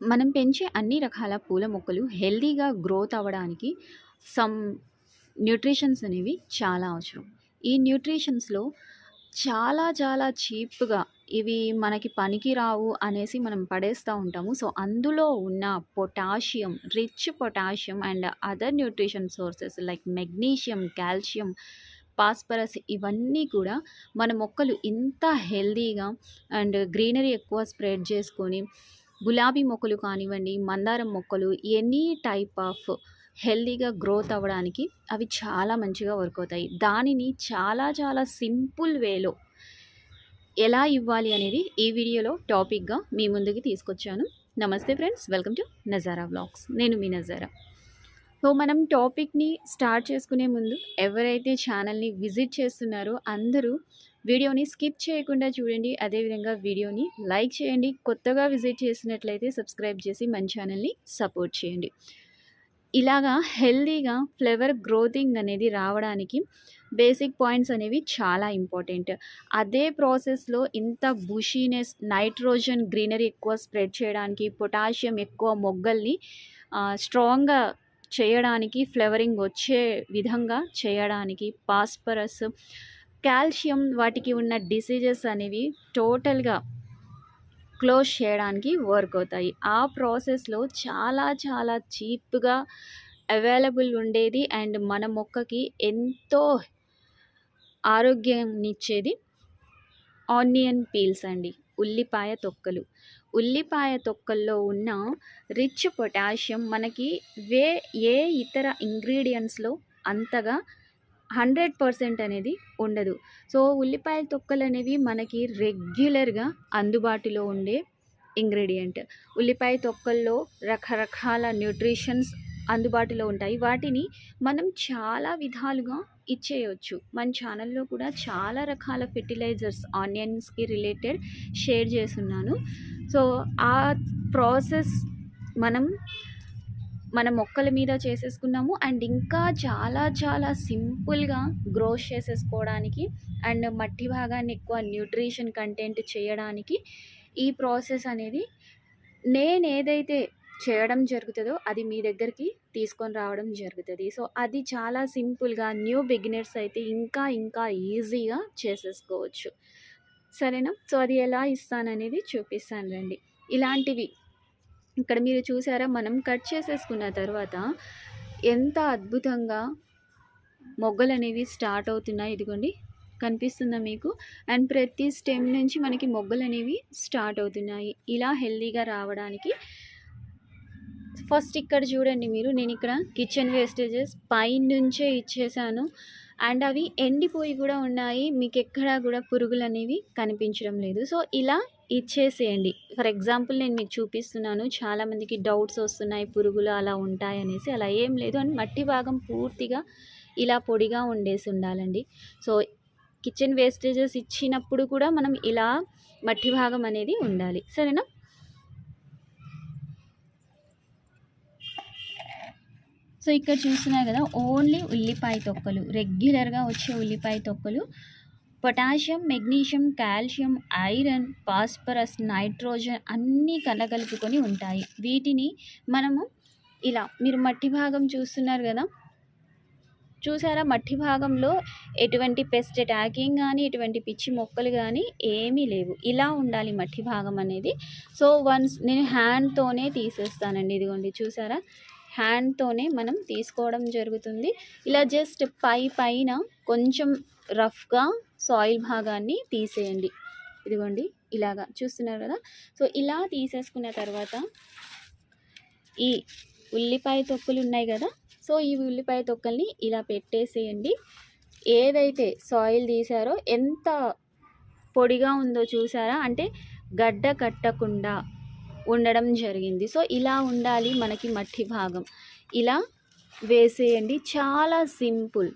మనం పెంచే అన్ని రకాల పూల మొక్కలు హెల్దీగా గ్రోత్ అవ్వడానికి సమ్ న్యూట్రిషన్స్ అనేవి చాలా అవసరం. ఈ న్యూట్రిషన్స్‌లో చాలా చాలా చీప్‌గా ఇవి మనకి పనికి రావు అనేసి మనం పడేస్తూ ఉంటాము. సో, అందులో ఉన్న potassium, rich potassium and other nutrition sources like magnesium, calcium, phosphorus ఇవన్నీ కూడా మన మొక్కలు ఇంత హెల్దీగా అండ్ గ్రీనరీ ఎక్కువ స్ప్రెడ్ చేసుకొని గులాబీ మొక్కలు కానివ్వండి, మందారం మొక్కలు ఎనీ టైప్ ఆఫ్ హెల్దీగా గ్రోత్ అవ్వడానికి అవి చాలా మంచిగా వర్క్ అవుతాయి. దానిని చాలా చాలా సింపుల్ వేలో ఎలా ఇవ్వాలి అనేది ఈ వీడియోలో టాపిక్‌గా మీ ముందుకి తీసుకొచ్చాను. నమస్తే friends. Welcome to Nazara vlogs. నేను మీ నజారా. సో, మనం టాపిక్‌ని స్టార్ట్ చేసుకునే ముందు ఎవరైతే ఛానల్‌ని విజిట్ చేస్తున్నారో అందరూ వీడియోని స్కిప్ చేయకుండా చూడండి. అదేవిధంగా వీడియోని లైక్ చేయండి. కొత్తగా విజిట్ చేసినట్లయితే సబ్స్క్రైబ్ చేసి మన ఛానల్‌ని సపోర్ట్ చేయండి. ఇలాగా హెల్తీగా ఫ్లేవర్ గ్రోతింగ్ అనేది రావడానికి బేసిక్ పాయింట్స్ అనేవి చాలా ఇంపార్టెంట్. అదే ప్రాసెస్‌లో ఇంత బుషీనెస్, నైట్రోజన్, గ్రీనరీ ఎక్కువ స్ప్రెడ్ చేయడానికి, పొటాషియం ఎక్కువ మొగ్గల్ని స్ట్రాంగ్‌గా చేయడానికి, ఫ్లేవరింగ్ వచ్చే విధంగా చేయడానికి, పాస్పరస్ కాల్షియం వాటికి ఉన్న డిసీజెస్ అనేవి టోటల్‌గా క్లోజ్ చేయడానికి వర్క్ అవుతాయి. ఆ ప్రాసెస్‌లో చాలా చాలా చీప్‌గా అవైలబుల్ ఉండేది అండ్ మన మొక్కకి ఎంతో ఆరోగ్యాన్నిచ్చేది ఆనియన్ పీల్స్ అండి. ఉల్లిపాయ తొక్కలు. ఉల్లిపాయ తొక్కల్లో ఉన్న రిచ్ పొటాషియం మనకి వే ఏ ఇతర ఇంగ్రీడియంట్స్లో అంతగా 100% అనేది ఉండదు. సో, ఉల్లిపాయల తొక్కలు అనేవి మనకి రెగ్యులర్‌గా అందుబాటులో ఉండే ఇంగ్రీడియంట్ ఉల్లిపాయ తొక్కల్లో రకరకాల న్యూట్రిషన్స్ అందుబాటులో ఉంటాయి. వాటిని మనం చాలా విధాలుగా ఇచ్చేయచ్చు మన ఛానల్‌లో కూడా చాలా రకాల ఫెర్టిలైజర్స్ ఆనియన్స్‌కి రిలేటెడ్ షేర్ చేస్తున్నాను సో, ఆ ప్రాసెస్ మనం మన మొక్కల మీద చేసేసుకున్నాము. అండ్ ఇంకా చాలా చాలా సింపుల్‌గా గ్రోస్ చేసేసుకోవడానికి అండ్ మట్టి భాగాన్ని ఎక్కువ న్యూట్రిషన్ కంటెంట్ చేయడానికి ఈ ప్రాసెస్ అనేది నేను ఏదైతే చేయడం జరుగుతుందో అది మీ దగ్గరికి తీసుకొని రావడం జరుగుతుంది సో, అది చాలా సింపుల్‌గా న్యూ బిగినర్స్ అయితే ఇంకా ఇంకా ఈజీగా చేసేసుకోవచ్చు. సరేనా? సో, అది ఎలా ఇస్తాననేది చూపిస్తాను రండి. ఇలాంటివి ఇక్కడ మీరు చూసారా మనం కట్ చేసేసుకున్న తర్వాత ఎంత అద్భుతంగా మొగ్గలు అనేవి స్టార్ట్ అవుతున్నాయి. ఇదిగోండి కనిపిస్తుందా మీకు? అండ్ ప్రతి స్టెమ్ నుంచి మనకి మొగ్గలు అనేవి స్టార్ట్ అవుతున్నాయి. ఇలా హెల్తీగా రావడానికి ఫస్ట్ ఇక్కడ చూడండి మీరు నేను ఇక్కడ కిచెన్ వేస్టేజెస్ పైనుంచే ఇచ్చేసాను. అండ్ అవి ఎండిపోయి కూడా ఉన్నాయి. మీకెక్కడా కూడా పురుగులనేవి కనిపించడం లేదు. సో, ఇలా ఇచ్చేసేయండి. ఫర్ ఎగ్జాంపుల్ నేను మీకు చూపిస్తున్నాను. చాలామందికి డౌట్స్ వస్తున్నాయి. పురుగులు అలా ఉంటాయనేసి. అలా ఏం లేదు. అండ్ మట్టి భాగం పూర్తిగా ఇలా పొడిగా ఉండేసి ఉండాలండి. సో, కిచెన్ వేస్టేజెస్ ఇచ్చినప్పుడు కూడా మనం ఇలా మట్టి భాగం అనేది ఉండాలి. సరేనా? సో, ఇక్కడ చూస్తున్నారు కదా! ఓన్లీ ఉల్లిపాయ తొక్కలు. రెగ్యులర్‌గా వచ్చే ఉల్లిపాయ తొక్కలు potassium, magnesium, calcium, iron, phosphorus, nitrogen అన్నీ కలగలుపుకొని ఉంటాయి. వీటిని మనము ఇలా మీరు మట్టి భాగం చూస్తున్నారు కదా! చూసారా మట్టి భాగంలో ఎటువంటి పెస్ట్ అటాకింగ్ కానీ ఎటువంటి పిచ్చి మొక్కలు కానీ ఏమీ లేవు. ఇలా ఉండాలి మట్టి భాగం అనేది. సో, వన్స్ నేను హ్యాండ్‌తోనే తీసేస్తానండి. ఇదిగోండి చూసారా? హ్యాండ్‌తోనే మనం తీసుకోవడం జరుగుతుంది. ఇలా జస్ట్ పై పైన కొంచెం రఫ్‌గా సాయిల్ భాగాన్ని తీసేయండి. ఇదిగోండి ఇలాగా చూస్తున్నారు కదా! సో, ఇలా తీసేసుకున్న తర్వాత ఈ ఉల్లిపాయ తొక్కలు ఉన్నాయి కదా! సో, ఈ ఉల్లిపాయ తొక్కల్ని ఇలా పెట్టేసేయండి. ఏదైతే సాయిల్ తీసారో ఎంత పొడిగా ఉందో చూసారా? అంటే గడ్డ కట్టకుండా ఉండడం జరిగింది. సో, ఇలా ఉండాలి మనకి మట్టి భాగం. ఇలా వేసేయండి. చాలా సింపుల్.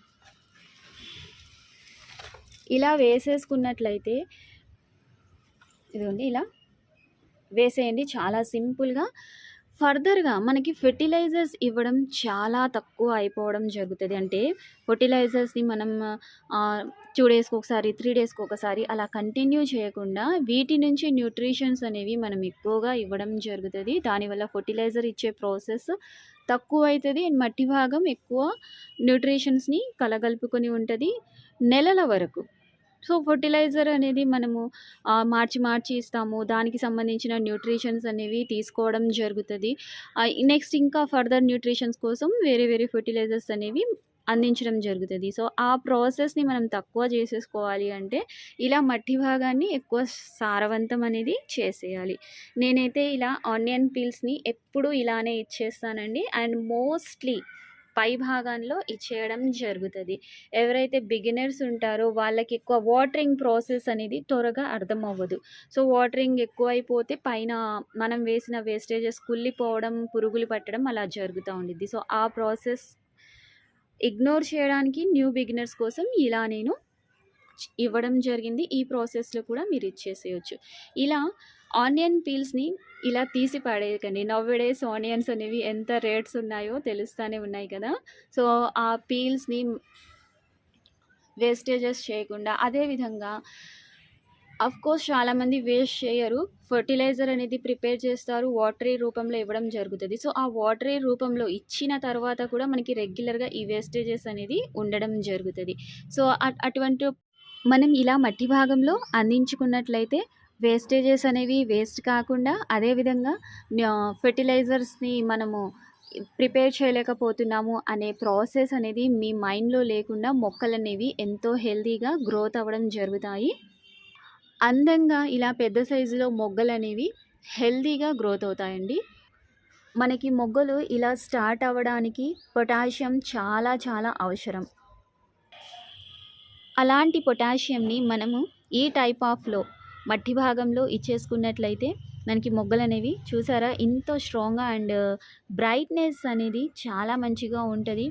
ఇలా వేసేసుకున్నట్లయితే ఇదిగోండి ఇలా వేసేయండి. చాలా సింపుల్‌గా ఫర్దర్‌గా మనకి ఫెర్టిలైజర్స్ ఇవ్వడం చాలా తక్కువ అయిపోవడం జరుగుతుంది అంటే ఫెర్టిలైజర్స్‌ని మనం టూ డేస్కి ఒకసారి త్రీ డేస్కి ఒకసారి అలా కంటిన్యూ చేయకుండా వీటి నుంచి న్యూట్రిషన్స్ అనేవి మనం ఎక్కువగా ఇవ్వడం జరుగుతుంది దానివల్ల ఫెర్టిలైజర్ ఇచ్చే ప్రాసెస్ తక్కువైతది. అండ్ మట్టి భాగం ఎక్కువ న్యూట్రిషన్స్‌ని కలగలుపుకొని ఉంటుంది నెలల వరకు. సో, ఫర్టిలైజర్ అనేది మనము మార్చి మార్చి ఇస్తాము. దానికి సంబంధించిన న్యూట్రిషన్స్ అనేవి తీసుకోవడం జరుగుతుంది నెక్స్ట్ ఇంకా ఫర్దర్ న్యూట్రిషన్స్ కోసం వేరే వేరే ఫెర్టిలైజర్స్ అనేవి అందించడం జరుగుతుంది సో, ఆ ప్రాసెస్‌ని మనం తక్కువ చేసేసుకోవాలి అంటే ఇలా మట్టి భాగాన్ని ఎక్కువ సారవంతం అనేది చేసేయాలి. నేనైతే ఇలా ఆనియన్ పీల్స్‌ని ఎప్పుడూ ఇలానే ఇచ్చేస్తానండి. అండ్ మోస్ట్‌లీ పై భాగంలో ఇచ్చేయడం జరుగుతుంది ఎవరైతే బిగినర్స్ ఉంటారో వాళ్ళకి ఎక్కువ వాటరింగ్ ప్రాసెస్ అనేది త్వరగా అర్థమవ్వదు. సో, వాటరింగ్ ఎక్కువైపోతే పైన మనం వేసిన వేస్టేజెస్ కుళ్ళిపోవడం, పురుగులు పట్టడం అలా జరుగుతూ ఉండిద్ది. సో, ఆ ప్రాసెస్ ఇగ్నోర్ చేయడానికి న్యూ బిగినర్స్ కోసం ఇలా నేను ఇవ్వడం జరిగింది. ఈ ప్రాసెస్‌లో కూడా మీరు ఇచ్చేసేయొచ్చు. ఇలా ఆనియన్ పీల్స్‌ని ఇలా తీసి పడేయకండి. నవ్వడేస్ డేస్ ఆనియన్స్ అనేవి ఎంత రేట్స్ ఉన్నాయో తెలుస్తూనే ఉన్నాయి కదా! సో, ఆ పీల్స్‌ని వేస్టేజెస్ చేయకుండా అదే విధంగా ఆఫ్‌కోర్స్ చాలామంది వేస్ట్ చేయరు. ఫెర్టిలైజర్ అనేది ప్రిపేర్ చేస్తారు. వాటరీ రూపంలో ఇవ్వడం జరుగుతుంది సో, ఆ వాటరీ రూపంలో ఇచ్చిన తర్వాత కూడా మనకి రెగ్యులర్‌గా ఈ వేస్టేజెస్ అనేది ఉండడం జరుగుతుంది సో, అట్ అటువంటి మనం ఇలా మట్టి భాగంలో అందించుకున్నట్లయితే వేస్టేజెస్ అనేవి వేస్ట్ కాకుండా అదే విధంగా ఫెర్టిలైజర్స్‌ని మనము ప్రిపేర్ చేయలేకపోతున్నాము అనే ప్రాసెస్ అనేది మీ మైండ్‌లో లేకుండా మొక్కలనేవి ఎంతో హెల్తీగా గ్రోత్ అవ్వడం జరుగుతాయి. అందంగా ఇలా పెద్ద సైజులో మొగ్గలనేవి హెల్తీగా గ్రోత్ అవుతాయండి. మనకి మొగ్గలు ఇలా స్టార్ట్ అవ్వడానికి పొటాషియం చాలా చాలా అవసరం. అలాంటి పొటాషియంని మనము ఈ టైప్ ఆఫ్‌లో మట్టి భాగంలో ఇచ్చేసుకున్నట్లయితే మనకి మొగ్గలనేవి చూసారా ఇంత స్ట్రాంగ్‌గా అండ్ uh, బ్రైట్‌నెస్ అనేది చాలా మంచిగా ఉంటుంది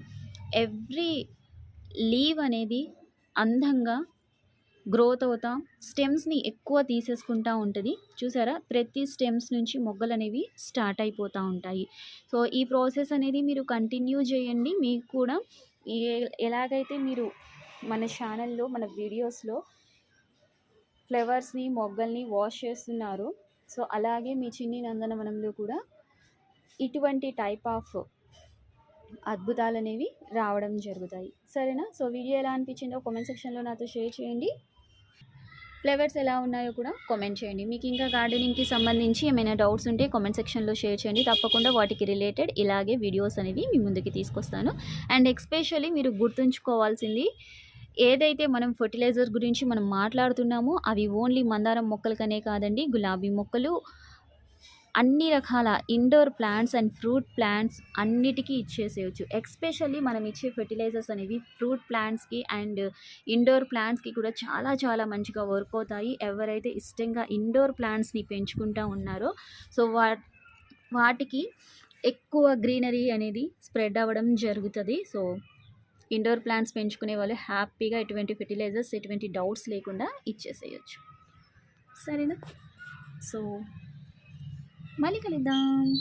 ఎవ్రీ లీవ్ అనేది అందంగా గ్రోత్ అవుతా స్టెమ్స్‌ని ఎక్కువ తీసేసుకుంటా ఉంటుంది చూసారా ప్రతి స్టెమ్స్ నుంచి మొగ్గలు అనేవి స్టార్ట్ అయిపోతూ ఉంటాయి. సో, ఈ ప్రాసెస్ అనేది మీరు కంటిన్యూ చేయండి. మీకు కూడా ఎలాగైతే మీరు మన ఛానల్‌లో మన వీడియోస్‌లో ఫ్లవర్స్‌ని, మొగ్గల్ని వాష్ చేస్తున్నారు సో, అలాగే మీ చిన్ని నందనవనంలో కూడా ఇటువంటి టైప్ ఆఫ్ అద్భుతాలు అనేవి రావడం జరుగుతాయి. సరేనా? సో, వీడియో ఎలా అనిపించిందో కామెంట్ సెక్షన్‌లో నాతో షేర్ చేయండి. ఫ్లేవర్స్ ఎలా ఉన్నాయో కూడా కామెంట్ చేయండి. మీకు ఇంకా గార్డెనింగ్‌కి సంబంధించి ఏమైనా డౌట్స్ ఉంటే కామెంట్ సెక్షన్‌లో షేర్ చేయండి. తప్పకుండా వాటికి రిలేటెడ్ ఇలాగే వీడియోస్ అనేవి మీ ముందుకి తీసుకొస్తాను. అండ్ ఎక్స్పెషల్లీ మీరు గుర్తుంచుకోవాల్సింది ఏదైతే మనం ఫెర్టిలైజర్ గురించి మనం మాట్లాడుతున్నామో అవి ఓన్లీ మందారం మొక్కలకనే కాదండి. గులాబీ మొక్కలు అన్ని రకాల indoor plants and fruit plants అన్నిటికీ ఇచ్చేసేయచ్చు ఎక్స్పెషల్లీ మనం ఇచ్చే ఫెర్టిలైజర్స్ అనేవి ఫ్రూట్ ప్లాంట్స్‌కి అండ్ ఇండోర్ ప్లాంట్స్‌కి కూడా చాలా చాలా మంచిగా వర్క్ అవుతాయి. ఎవరైతే ఇష్టంగా ఇండోర్ ప్లాంట్స్‌ని పెంచుకుంటా ఉన్నారో సో, వా వాటికి ఎక్కువ గ్రీనరీ అనేది స్ప్రెడ్ అవ్వడం జరుగుతుంది సో, ఇండోర్ ప్లాంట్స్ పెంచుకునే వాళ్ళు హ్యాపీగా ఎటువంటి ఫెర్టిలైజర్స్ ఎటువంటి డౌట్స్ లేకుండా ఇచ్చేసేయొచ్చు. సరేనా? సో, మళ్ళీ కలుద్దాం.